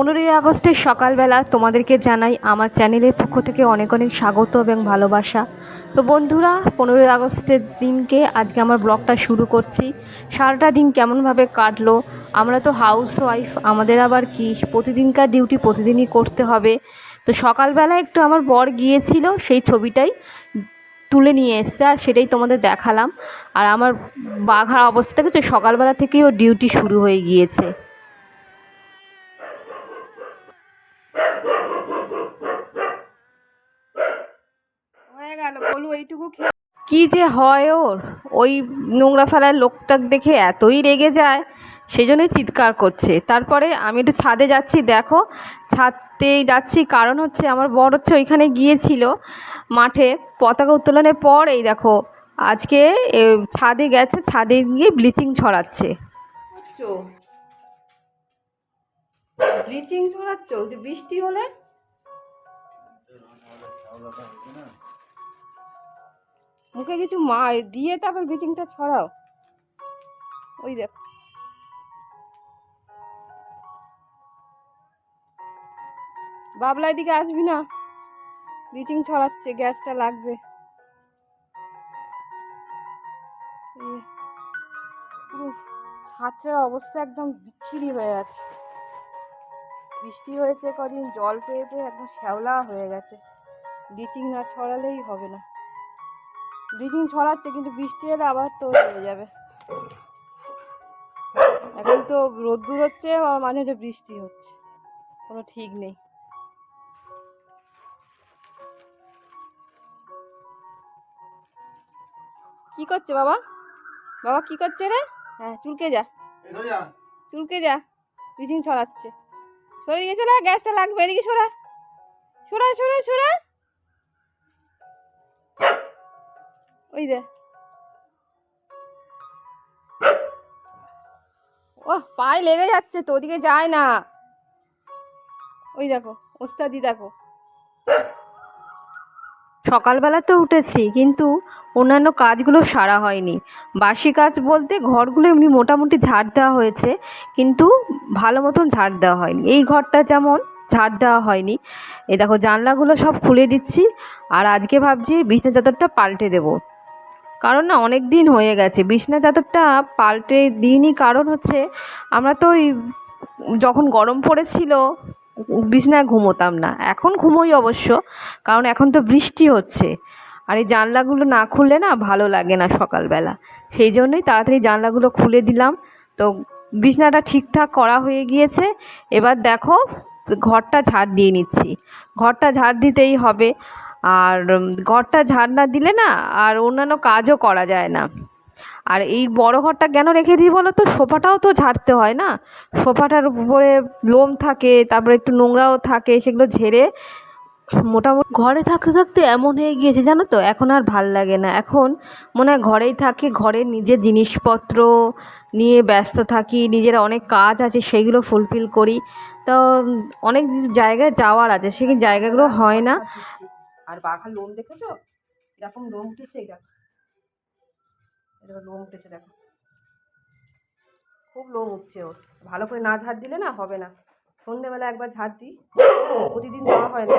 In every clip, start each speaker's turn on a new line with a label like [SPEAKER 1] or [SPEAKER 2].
[SPEAKER 1] পনেরোই আগস্টের সকালবেলা তোমাদেরকে জানাই আমার চ্যানেলের পক্ষ থেকে অনেক অনেক স্বাগত এবং ভালোবাসা। তো বন্ধুরা, পনেরোই আগস্টের দিনকে আজকে আমার ব্লগটা শুরু করছি। সারাটা দিন কেমনভাবে কাটলো? আমরা তো হাউস ওয়াইফ আমাদের আবার কি? প্রতিদিনকার ডিউটি প্রতিদিনই করতে হবে। তো সকালবেলা একটু আমার বর গিয়েছিল, সেই ছবিটাই তুলে নিয়ে এসছে আর সেটাই তোমাদের দেখালাম। আর আমার বাঘার অবস্থা দেখেছ? সকালবেলা থেকেই ওর ডিউটি শুরু হয়ে গিয়েছে হয়ে গেল বলু এইটুকু কি যে হয় ওর? ওই নোংরা ফেলার লোকটা দেখে এতই রেগে যায় সেই জন্যই চিৎকার করছে। তারপরে আমি একটু ছাদে যাচ্ছি, দেখো ছাদতে যাচ্ছি। কারণ হচ্ছে, আমার বর হচ্ছে ওইখানে গিয়েছিল মাঠে পতাকা উত্তোলনের পর এই দেখো, আজকে ছাদে গেছে, ছাদে গিয়ে ব্লিচিং ছড়াচ্ছে। ব্লিচিং ছড়াচ্ছ? যে বৃষ্টি হলে? মুখে কিছু মা দিয়ে তারপর ব্লিচিংটা ছড়াও। ওই দেখ। বাবলা এদিকে আসবি না? ব্লিচিং ছড়াচ্ছে, গ্যাসটা লাগবে। ছাত্রের অবস্থা একদম বিচ্ছিরি হয়ে আছে। বৃষ্টি হয়েছে কদিন, জল পেয়ে পেয়ে একদম শ্যাওলা হয়ে গেছে। ব্লিচিং না ছড়ালেই হবে না। ব্লিচিং ছড়াচ্ছে, কিন্তু বৃষ্টি এলে আবার তো হয়ে যাবে। এখন তো রোদ্দুর হচ্ছে, আবার মাঝে মাঝে বৃষ্টি হচ্ছে। কোনো ঠিক নেই। কি করছে বাবা? বাবা কি করছে রে? হ্যাঁ চুলকে যা। চুলকে যা। ব্লিচিং ছড়াচ্ছে। সরে গেছে না গ্যাসটা লাগবে, এদিকে সরা সরা সরা সরা ওই দে ও পায়ে লেগে যাচ্ছে তো, ওদিকে যায় না। ওই দেখো, ওস্তাদি দেখো। সকালবেলা তো উঠেছি, কিন্তু অন্যান্য কাজগুলো সারা হয়নি। বাসি কাজ বলতে ঘরগুলো এমনি মোটামুটি ঝাড় দেওয়া হয়েছে, কিন্তু ভালো মতন ঝাড় দেওয়া হয়নি। এই ঘরটা যেমন ঝাড় দেওয়া হয়নি এই দেখো জানলাগুলো সব খুলে দিচ্ছি, আর আজকে ভাবছি বিছনা চাদরটা পাল্টে দেবো। কারণ না অনেক দিন হয়ে গেছে। বিছনা চাদরটা পাল্টে দিইনি, কারণ হচ্ছে আমরা তো ওই যখন গরম পড়েছিল, বিছনায় ঘুমোতাম না। এখন ঘুমোই অবশ্য, কারণ এখন তো বৃষ্টি হচ্ছে। আর এই জানলাগুলো না খুললে না ভালো লাগে না সকালবেলা। সেই জন্যই তাড়াতাড়ি জানলাগুলো খুলে দিলাম। তো বিছনাটা ঠিকঠাক করা হয়ে গিয়েছে। এবার দেখো, ঘরটা ঝাড় দিয়ে নিচ্ছি। ঘরটা ঝাড় দিতেই হবে। আর ঘরটা ঝাড় না দিলে না আর অন্যান্য কাজও করা যায় না। আর এই বড় ঘরটা কেন রেখে দিই বলো তো? সোফাটাও তো ঝাড়তে হয় না। সোফাটার উপরে লোম থাকে, তারপরে একটু নোংরাও থাকে, সেগুলো ঝেড়ে মোটামুটি ঘরে থাকতে থাকতে এমন হয়ে গিয়েছে জানো তো? এখন আর ভালো লাগে না। এখন মনে হয় ঘরেই থাকি ঘরের নিজের জিনিসপত্র নিয়ে ব্যস্ত থাকি, নিজের অনেক কাজ আছে সেগুলো ফুলফিল করি। তো অনেক জায়গায় যাওয়ার আছে, সেই জায়গাগুলো হয় না। আর বাঘার লোম দেখেছ? এরকম লোম উঠেছে এরকম লোম উঠেছে, দেখো। খুব লোম উঠছে ওর। ভালো করে না ঝাড় দিলে না হবে না। সন্ধেবেলা একবার ঝাড় দিই। প্রতিদিন দেওয়া হয় না।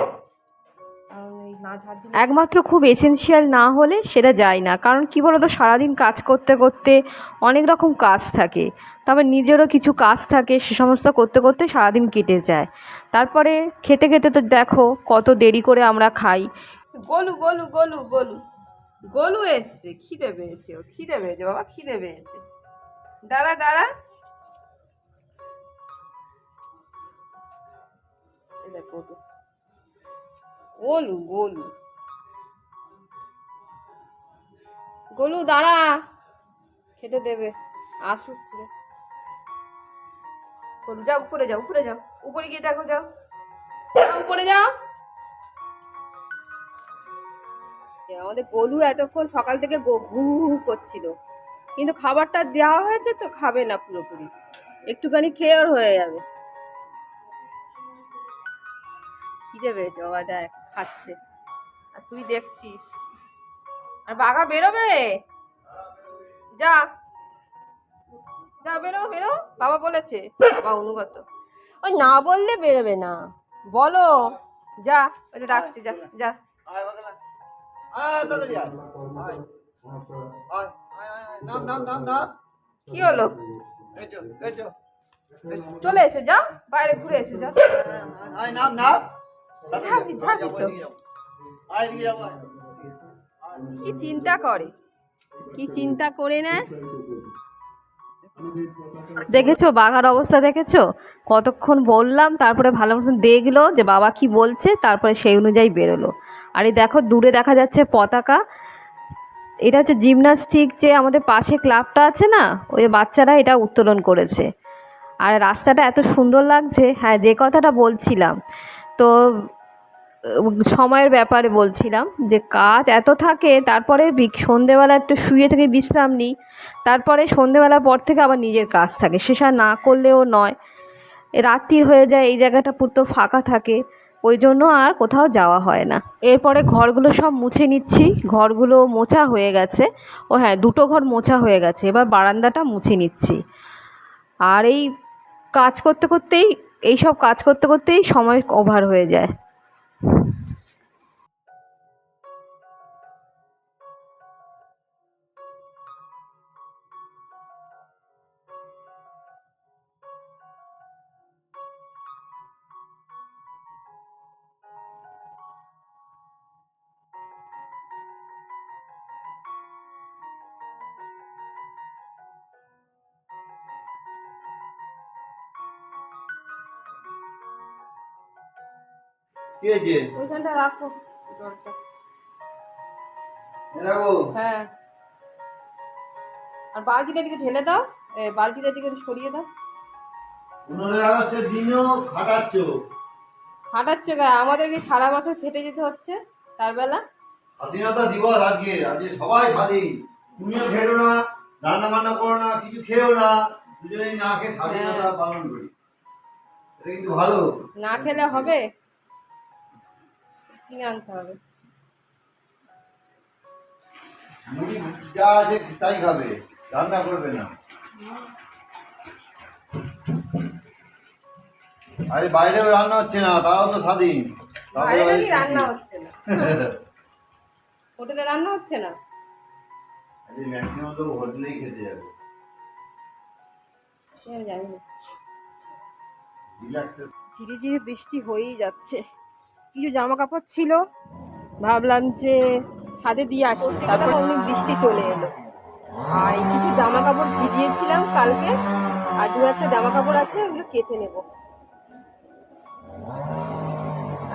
[SPEAKER 1] একমাত্র খুব এসেনশিয়াল না হলে সেটা যায় না। কারণ কি বলতো সারাদিন কাজ করতে করতে অনেক রকম কাজ থাকে। তবে নিজেরও কিছু কাজ থাকে সে সমস্ত করতে করতে সারাদিন কেটে যায়। তারপরে খেতে খেতে তো দেখো কত দেরি করে আমরা খাই। গলু গলু গলু গলু। গলু এসছে খিদে পেয়েছে ও খিদে পেয়েছে বাবা খিদে পেয়েছে। দাঁড়া দাঁড়া। দেখ গলু, গোলু। গোলু, দাঁড়া। খেতে দেবে। আসুক গোলু, যাও উপরে যাও উপরে যাও। উপরে গিয়ে দেখো, যাও। উপরে যাও। আমাদের গোলু এতক্ষণ সকাল থেকে ঘু ঘু করছিল। কিন্তু খাবারটা দেওয়া হয়েছে তো খাবে না পুরোপুরি। একটুখানি খেয়ে ওর হয়ে যাবে। খিদে পেয়েছে, বাবা, দেখ। খাচ্ছে। আর তুই দেখছিস। আর বাঘা বেরোবে? যা। যা বেরো বেরো। বাবা বলেছে। বাবা অনুগত।
[SPEAKER 2] ওই না বললে বেরোবে না। বলো। যা ওটা ডাকছে যা যা। কি হলো? চলে এসো যা। বাইরে ঘুরে এসো
[SPEAKER 3] যা। নাম নাম।
[SPEAKER 2] তো। কি চিন্তা করে? কি চিন্তা করে না? দেখেছ, বাঘার অবস্থা দেখেছ? কতক্ষণ বললাম, তারপরে ভালো মতন দেখল যে বাবা কি বলছে, তারপরে সেই অনুযায়ী বেরোলো। আর এই দেখো, দূরে দেখা যাচ্ছে পতাকা। এটা হচ্ছে জিমনাস্টিক যে আমাদের পাশে ক্লাবটা আছে না, ওই বাচ্চারা এটা উত্তোলন করেছে। আর রাস্তাটা এত সুন্দর লাগছে। হ্যাঁ যে কথাটা বলছিলাম তো, সময়ের ব্যাপারে বলছিলাম যে কাজ এত থাকে, তারপরে সন্ধেবেলা একটু শুয়ে থেকে বিশ্রাম নিই, তারপরে সন্ধেবেলার পর থেকে আবার নিজের কাজ থাকে। সেটা না করলেও নয়। রাত্রি হয়ে যায়, এই জায়গাটা পুরো ফাঁকা থাকে, ওই জন্য আর কোথাও যাওয়া হয় না। এরপরে ঘরগুলো সব মুছে নিচ্ছি, ঘরগুলো মোছা হয়ে গেছে। ও হ্যাঁ দুটো ঘর মোছা হয়ে গেছে, এবার বারান্দাটা মুছে নিচ্ছি। আর এই কাজ করতে করতেই এই সব কাজ করতে করতেই সময় ওভার হয়ে যায়।
[SPEAKER 3] হয়েছে
[SPEAKER 2] ওইখানটা রাখো।
[SPEAKER 3] রাখো।
[SPEAKER 2] হ্যাঁ। আর বালতিটা দিকে ঢেলে দাও। এ, বালতিটা দিকে সরিয়ে দাও।
[SPEAKER 3] পনেরোই আগস্টের দিনও খাটাচ্ছ।
[SPEAKER 2] আমাদেরকে সারা বছর খেটে যেতে হচ্ছে তার বেলা।
[SPEAKER 3] স্বাধীনতা দিবস আজকে। আজকে সবাই স্বাধীন। তুমিও খেলো না রান্না বান্না করো না কিছু খেও না। দুজনেই না খেয়ে স্বাধীনতা পালন করি। এটা কিন্তু ভালো।
[SPEAKER 2] না খেলে হবে? কিনে আনতে হবে।
[SPEAKER 3] যা আছে তাই খাবে রান্না করবে না। আরে বাইরেও রান্না হচ্ছে না তারাও তো স্বাধীন।
[SPEAKER 2] রান্না হচ্ছে না? হোটেলে রান্না হচ্ছে না?
[SPEAKER 3] আজকে ম্যাক্সিমাম তো হোটেলেই খেতে যাবে।
[SPEAKER 2] জানি ঝিরি ঝিরি বৃষ্টি হয়েই যাচ্ছে। কিছু জামা কাপড় ছিল, ভাবলাম যে ছাদে দিয়ে আসি, তারপর অমনি বৃষ্টি চলে এলো। আর কিছু জামা কাপড় ভিজিয়েছিলাম কালকে, আর দু একটা জামা কাপড় আছে, ওগুলো কেচে নেব।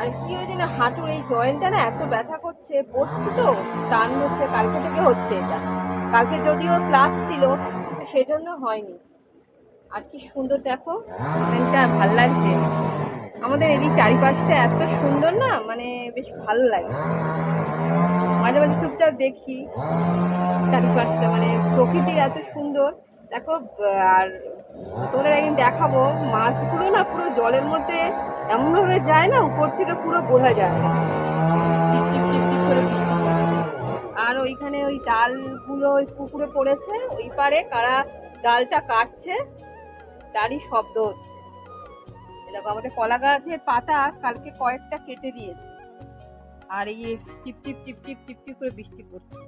[SPEAKER 2] আর কি হয়েছে না, হাঁটুর এই জয়েন্টটা না এত ব্যথা করছে বসছি তো, টান হচ্ছে, কালকে থেকে হচ্ছে এটা। কালকে যদিও ক্লাস ছিল, সেজন্য হয়নি। আর কি সুন্দর দেখো ভালো লাগছে। আমাদের এদিক চারিপাশটা এত সুন্দর না মানে বেশ ভালো লাগে। মাঝে মাঝে চুপচাপ দেখি চারিপাশটা মানে প্রকৃতি এত সুন্দর। দেখো, আর তোমাদের একদিন দেখাবো, মাছগুলো না পুরো জলের মধ্যে এমনভাবে যায় না, উপর থেকে পুরো বোঝা যায়। আর ওইখানে ওই ডালগুলো ওই পুকুরে পড়েছে, ওই পারে কারা ডালটা কাটছে, তারই শব্দ হচ্ছে। দেখো, আমাদের কলা গাছের পাতা কালকে কয়েকটা কেটে দিয়েছে। আর এই টিপ টিপ টিপ টিপ টিপ টিপ করে বৃষ্টি পড়ছে।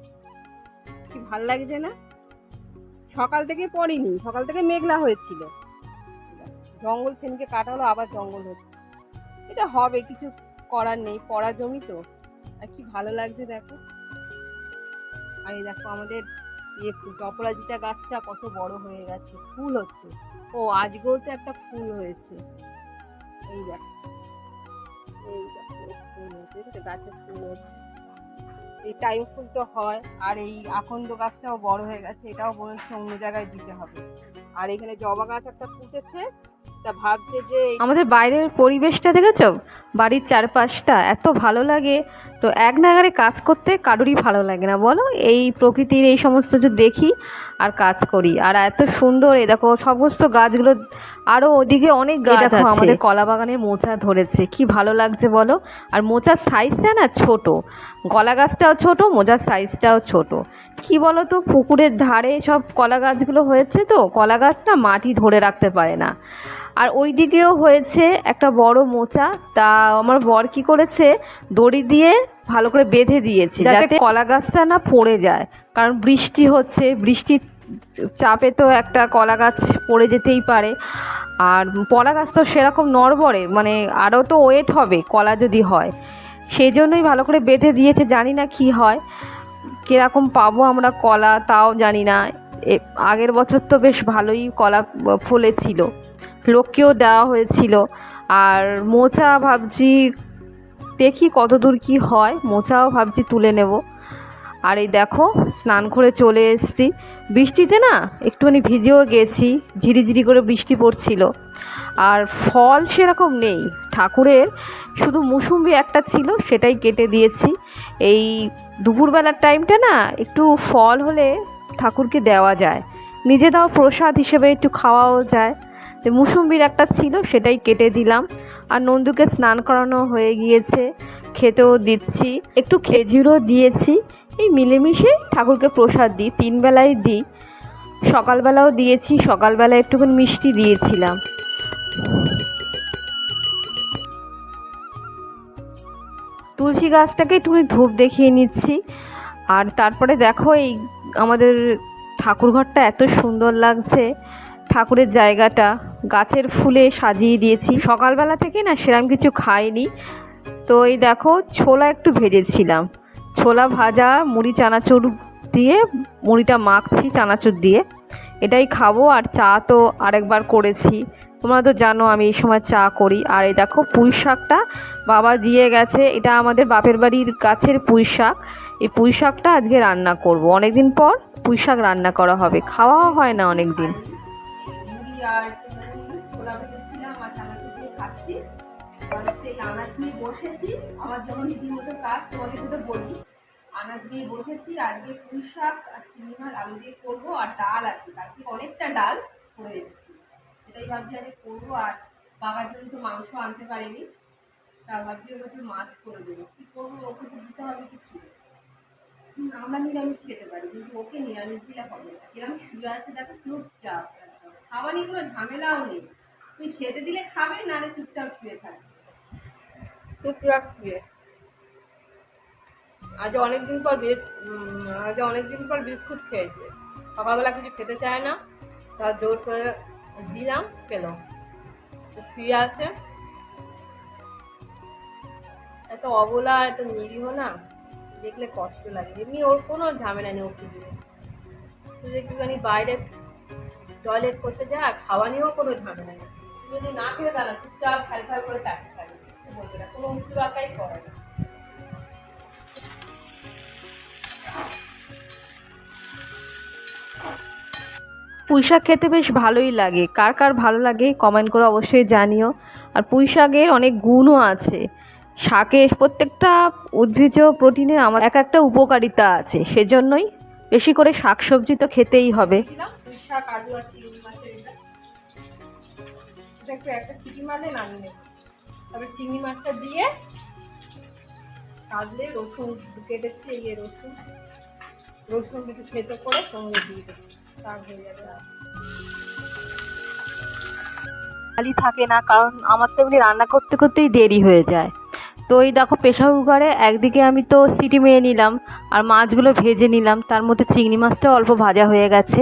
[SPEAKER 2] কি ভালো লাগছে না? সকাল থেকে পড়িনি, সকাল থেকে মেঘলা হয়েছিল। জঙ্গল ছেনকে কাটা হলো আবার জঙ্গল হচ্ছে। এটা হবে, কিছু করার নেই, পড়া জমি তো। আর কি ভালো লাগছে দেখো। আর এই দেখো আমাদের ইয়ে টপরাজিটা গাছটা কত বড় হয়ে গেছে, ফুল হচ্ছে। ও, আজকেও তো একটা ফুল হয়েছে। এই দেখো। এই ফুল। এই টাইম ফুল তো হয়, আর এই আকন্দ গাছটাও বড় হয়ে গেছে, এটাও বলেছে অন্য জায়গায় দিতে হবে। আর এখানে জবা গাছ একটা ফুটেছে তা ভাবছে যে আমাদের বাইরের পরিবেশটা দেখেছ? বাড়ির চারপাশটা এত ভালো লাগে।
[SPEAKER 1] তো এক নাগারে কাজ করতে কারোরই ভালো লাগে না বলো? এই প্রকৃতির এই সমস্ত যে দেখি আর কাজ করি। আর এত সুন্দর এই দেখো সমস্ত গাছগুলো আরও ওদিকে অনেক গাছ আছে। আমাদের কলা বাগানে মোচা ধরেছে কি ভালো লাগছে বলো? আর মোচার সাইজটা না ছোট। কলা গাছটাও ছোট মোচার সাইজটাও ছোট। কি বলো তো পুকুরের ধারে সব কলা গাছগুলো হয়েছে তো? কলা গাছ না মাটি ধরে রাখতে পারে না। আর ওই দিকেও হয়েছে একটা বড় মোচা। তা আমার বর কি করেছে? দড়ি দিয়ে ভালো করে বেঁধে দিয়েছে যাতে কলা গাছটা না পড়ে যায়। কারণ বৃষ্টি হচ্ছে বৃষ্টির চাপে তো একটা কলা গাছ পড়ে যেতেই পারে। আর কলা গাছ তো সেরকম নড়বড়ে মানে আরও তো ওয়েট হবে কলা যদি হয়। সেই জন্যই ভালো করে বেঁধে দিয়েছে জানি না কি হয়। কীরকম পাবো আমরা কলা তাও জানি না। এ- আগের বছর তো বেশ ভালোই কলা ফলেছিল। লোককেও দেওয়া হয়েছিল। আর মোচা ভাবছি, দেখি কত দূর কী হয়, মোচাও ভাবছি তুলে নেব। আর এই দেখো, স্নান করে চলে এসেছি। বৃষ্টিতে না, একটুখানি ভিজেও গেছি, ঝিরিঝিরি করে বৃষ্টি পড়ছিল। আর ফল সেরকম নেই। ঠাকুরের শুধু মুসুম্বি একটা ছিল, সেটাই কেটে দিয়েছি। এই দুপুরবেলার টাইমটা না, একটু ফল হলে ঠাকুরকে দেওয়া যায়। নিজে দাও প্রসাদ হিসেবে একটু খাওয়াও যায়। তো মুসুম্বির একটা ছিল, সেটাই কেটে দিলাম। আর নন্দুকে স্নান করানো হয়ে গিয়েছে, খেতেও দিচ্ছি। একটু খেজুরও দিয়েছি। এই মিলেমিশে ঠাকুরকে প্রসাদ দিই, তিন বেলায় দিই। সকালবেলাও দিয়েছি সকালবেলা একটুখানি মিষ্টি দিয়েছিলাম। তুলসী গাছটাকে একটুখানি ধূপ দেখিয়ে নিচ্ছি। আর তারপরে দেখো এই আমাদের ঠাকুরঘরটা এত সুন্দর লাগছে। ঠাকুরের জায়গাটা গাছের ফুলে সাজিয়ে দিয়েছি। সকালবেলা থেকে না সেরকম কিছু খাইনি। তো এই দেখো ছোলা একটু ভেজেছিলাম। ছোলা ভাজা, মুড়ি, চানাচুর দিয়ে মুড়িটা মাখছি চানাচুর দিয়ে। এটাই খাব আর চা তো আরেকবার করেছি। তোমরা তো জানো আমি এই সময় চা করি। আর এই দেখো পুঁই শাকটা বাবা দিয়ে গেছে। এটা আমাদের বাপের বাড়ির গাছের পুঁই শাক। এই পুঁই শাকটা আজকে রান্না করব। অনেক দিন পর পুঁই শাক রান্না করা হবে। খাওয়াও হয় না অনেক দিন আর ছোলা ভেজেছিলাম আর চানাচুর দিয়ে খাচ্ছি। আর আনাজ নিয়ে বসেছি। আমার যেমন রীতিমতো কাজ তোমাদের তো বলি। আনাজ দিয়ে বসেছি আজকে পুঁই শাক আর চিংড়ি মাছ, আলু দিয়ে করব, আর ডাল আছে। কালকে অনেকটা ডাল করে রেখেছি এটাই ভাবছি আজকে করব, আর বাবার জন্য তো মাংস আনতে পারিনি। তা ভাবছি ওর একটু মাছ করে দেবো। কী করব? ওকে তো দিতে হবে কিছু। আমরা নিরামিষ খেতে পারি, কিন্তু ওকে নিরামিষ দিলে হবে না। কিরম শুয়ে আছে, দেখো চুপচাপ। খাওয়া নিয়ে কোনো ঝামেলাও নেই। তুমি খেতে দিলে খাবে নাহলে চুপচাপ শুয়ে থাকবে চুপচাপ শুয়ে। আজ অনেকদিন পর উম, আজ অনেকদিন পর বিস্কুট খেয়েছে। সকালবেলা কিছু খেতে চায় না। তার জোর করে দিলাম পেল। শুয়ে আছে। এত অবলা এত নিরীহ না। দেখলে কষ্ট লাগে। এমনি ওর কোনো ঝামেলা নেই ওকে দিয়ে একটুখানি বাইরে টয়লেট করতে যা খাওয়া নিয়েও কোনো ঝামেলা নেই। যদি না খেয়ে দাঁড়া চুপচাপ ফ্যাল ফ্যাল করে চাকরি থাকবে কিছু বলবে না কোনো উঁচু আঁকাই করে না। পুঁই শাক খেতে বেশ ভালোই লাগে। কার কার ভালো লাগে কমেন্ট করে অবশ্যই জানিও। আর পুঁই শাকের অনেক গুণও আছে। শাকে প্রত্যেকটা উদ্ভিজ প্রোটিনে আমার এক একটা উপকারিতা আছে সেজন্যই বেশি করে শাক সবজি তো খেতেই হবে। পুঁই শাক আলু এটা একটু একটা চিংড়ি মালে নামিয়ে নেব। তারপরে চিংড়ি মাছটা দিয়ে কাটলে রসুন কেটেছি এই রসুন। রসুন একটু খেতে করে সঙ্গে দিয়ে দেবো। শাক হয়ে যাবে খালি থাকে না, কারণ আমার তো এমনি রান্না করতে করতেই দেরি হয়ে যায়। তো এই দেখো প্রেশার কুকারে একদিকে আমি তো সিটি মেরে নিলাম, আর মাছগুলো ভেজে নিলাম, তার মধ্যে চিংড়ি মাছটা অল্প ভাজা হয়ে গেছে।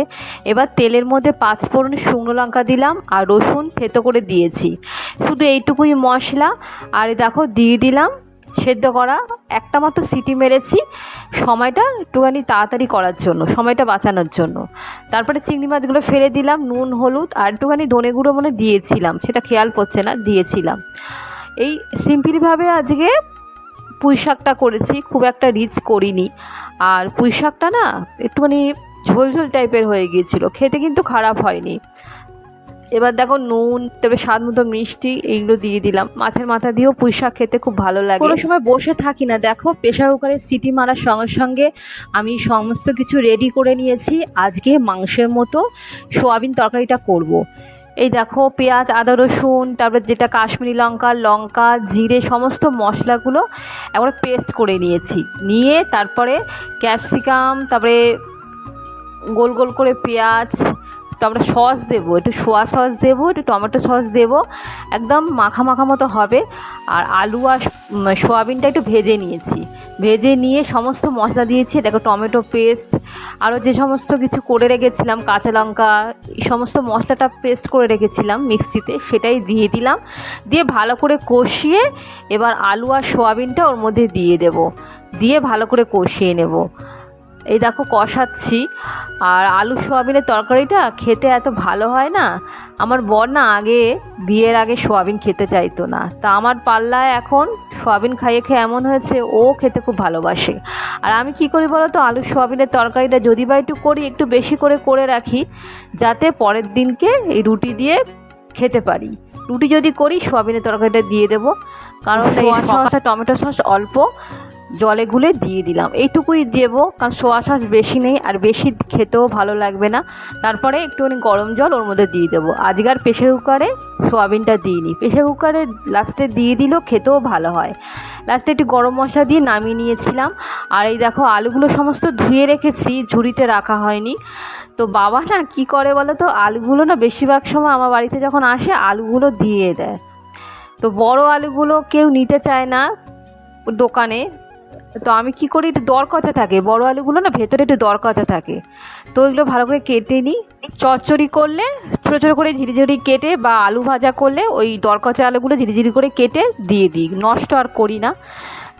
[SPEAKER 1] এবার তেলের মধ্যে পাঁচ ফোড়ন শুকনো লঙ্কা দিলাম, আর রসুন থেতো করে দিয়েছি। শুধু এইটুকুই মশলা, আর দেখো দিয়ে দিলাম সেদ্ধ করা একটা মাত্র সিটি মেরেছি সময়টা একটুখানি তাড়াতাড়ি করার জন্য, সময়টা বাঁচানোর জন্য। তারপরে চিংড়ি মাছগুলো ফেলে দিলাম, নুন, হলুদ, আর একটুখানি ধনে গুঁড়ো মনে দিয়েছিলাম, সেটা খেয়াল করছে না, দিয়েছিলাম। এই সিম্পলভাবে আজকে পুঁই শাকটা করেছি, খুব একটা রিচ করিনি। আর পুঁই শাকটা না একটুখানি ঝোল ঝোল টাইপের হয়ে গিয়েছিল, খেতে কিন্তু খারাপ হয়নি। এবার দেখো নুন, তারপরে স্বাদ মতো মিষ্টি এইগুলো দিয়ে দিলাম। মাছের মাথা দিয়েও পুঁই শাক খেতে খুব ভালো লাগে। কোনো সময় বসে থাকি না। দেখো প্রেশার কুকারে সিটি মারার সঙ্গে সঙ্গে আমি সমস্ত কিছু রেডি করে নিয়েছি। আজকে মাংসের মতো সোয়াবিন তরকারিটা করব। এই দেখো, পেঁয়াজ, আদা, রসুন, তারপরে যেটা কাশ্মীরি লঙ্কা লঙ্কা, জিরে, সমস্ত মশলাগুলো একবার পেস্ট করে নিয়েছি। নিয়ে তারপরে ক্যাপসিকাম তারপরে গোল গোল করে পেঁয়াজ তারপরে সস দেবো, একটু সোয়া সস দেবো, একটু টমেটো সস দেবো, একদম মাখা মাখা মতো হবে। আর আলু আর সোয়াবিনটা একটু ভেজে নিয়েছি। ভেজে নিয়ে সমস্ত মশলা দিয়েছি, দেখো টমেটো পেস্ট, আরও যে সমস্ত কিছু করে রেখেছিলাম, কাঁচা লঙ্কা, এই সমস্ত মশলাটা পেস্ট করে রেখেছিলাম মিক্সিতে, সেটাই দিয়ে দিলাম। দিয়ে ভালো করে কষিয়ে এবার আলু আর সোয়াবিনটা ওর মধ্যে দিয়ে দেব। দিয়ে ভালো করে কষিয়ে নেব। এই দেখো কষাচ্ছি। আর আলু সোয়াবিনের তরকারিটা খেতে এত ভালো হয় না, আমার বর না আগে বিয়ের আগে সোয়াবিন খেতে চাইতো না। তা আমার পাল্লায় এখন সোয়াবিন খাইয়ে খেয়ে এমন হয়েছে, ও খেতে খুব ভালোবাসে। আর আমি কি করি বলো তো, আলু সোয়াবিনের তরকারিটা যদি বা একটু করি, একটু বেশি করে করে রাখি, যাতে পরের দিনকে এই রুটি দিয়ে খেতে পারি। রুটি যদি করি, সোয়াবিনের তরকারিটা দিয়ে দেবো। কারণ সোয়া সস আর টমেটো সস অল্প জলে গুলে দিয়ে দিলাম। এইটুকুই দেবো কারণ সোয়া সস বেশি নেই আর বেশি খেতেও ভালো লাগবে না। তারপরে একটুখানি গরম জল ওর মধ্যে দিয়ে দেবো। আজকার প্রেশার কুকারে সোয়াবিনটা দিইনি প্রেশার কুকারে লাস্টে দিয়ে দিলেও খেতেও ভালো হয়। লাস্টে একটু গরম মশলা দিয়ে নামিয়ে নিয়েছিলাম। আর এই দেখো আলুগুলো সমস্ত ধুয়ে রেখেছি ঝুড়িতে রাখা হয়নি। তো বাবা না কি করে বলো তো আলুগুলো না বেশিরভাগ সময় আমার বাড়িতে যখন আসে আলুগুলো দিয়ে দেয়। তো বড় আলুগুলো কেউ নিতে চায় না দোকানে। তো আমি কি করি, একটু দরকচা থাকে। বড় আলুগুলো না, ভেতরে একটু দরকচা থাকে। তো ওইগুলো ভালো করে কেটে নিই। চচ্চড়ি করলে, ছোটো ছোটো করে ঝিরিঝিরি কেটে বা আলু ভাজা করলে ওই দরকচা আলুগুলো ঝিরিঝিরি করে কেটে দিয়ে দিই। নষ্ট আর করি না।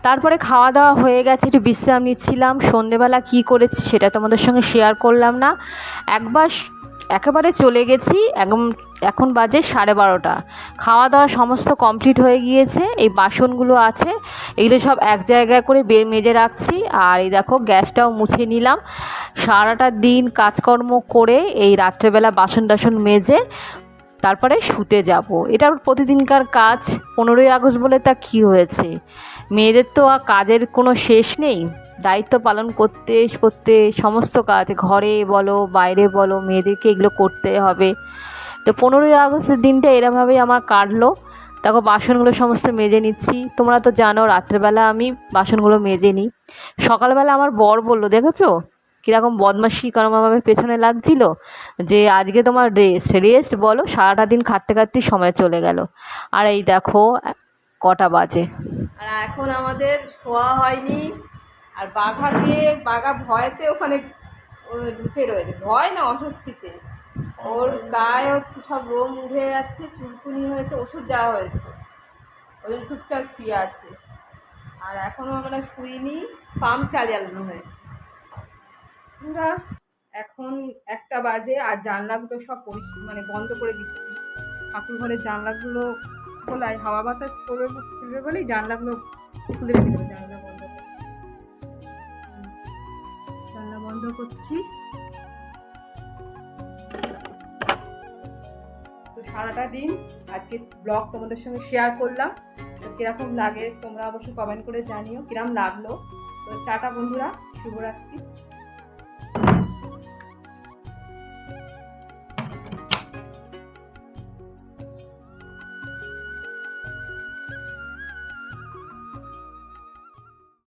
[SPEAKER 1] তারপরে খাওয়া দাওয়া হয়ে গেছে, একটু বিশ্রাম নিচ্ছিলাম। সন্ধেবেলা কী করেছি সেটা তোমাদের সঙ্গে শেয়ার করলাম না। একবার একেবারে চলে গেছি, একদম এখন বাজে সাড়ে বারোটা। খাওয়া দাওয়া সমস্ত কমপ্লিট হয়ে গিয়েছে, এই বাসনগুলো আছে, এগুলো সব এক জায়গায় করে বে মেজে রাখছি, আর এই দেখো গ্যাসটাও মুছে নিলাম। সারাটা দিন কাজকর্ম করে এই রাত্রেবেলা বাসন টাসন মেজে তারপরে শুতে যাব। এটা প্রতিদিনকার কাজ পনেরোই আগস্ট বলে তা কী হয়েছে? মেয়েদের তো আর কাজের কোনো শেষ নেই। দায়িত্ব পালন করতে করতে সমস্ত কাজ, ঘরে বলো, বাইরে বলো, মেয়েদেরকে এগুলো করতে হবে। তো পনেরোই আগস্টের দিনটা এরমভাবেই আমার কাটলো। দেখো, বাসনগুলো সমস্ত মেজে নিচ্ছি। তোমরা তো জানো, রাত্রেবেলা আমি বাসনগুলো মেজে নিই। সকালবেলা আমার বর বলল, দেখেছ? কীরকম বদমাশি কারণ আমার পেছনে লাগছিল? যে আজকে তোমার রেস্ট রেস্ট বলো, সারাটা দিন খাটতে খাটতে সময় চলে গেল। আর এই দেখো, কটা বাজে। আর এখন আমাদের শোয়া হয়নি। আর বাঘা দিয়ে বাঘা ভয়তে ওখানে ঢুকে রয়েছে। ভয় না, অস্বস্তিতে। ওর গায়ে হচ্ছে সব রোম উঠে যাচ্ছে, চুলকুনি হয়েছে, ওষুধ দেওয়া হয়েছে। ওই চুপচাপ শুয়ে আছে। আর এখনও আমরা শুইনি, পাম্প চালানো হয়েছে। আমরা এখন একটা বাজে আর জানলাগুলো সব মানে বন্ধ করে দিচ্ছি। ঠাকুর ঘরের জানলাগুলো খোলায় হাওয়া বাতাস করবে খুলবে বলেই জানলাগুলো খুলে রেখে দেবে, জানলা বন্ধ জানলা বন্ধ করছি। তো সারাটা দিন আজকে ব্লগ তোমাদের সঙ্গে শেয়ার করলাম। তো কীরকম লাগে তোমরা অবশ্যই কমেন্ট করে জানিও, কিরম লাগল। তো টাটা বন্ধুরা, শুভরাত্রি।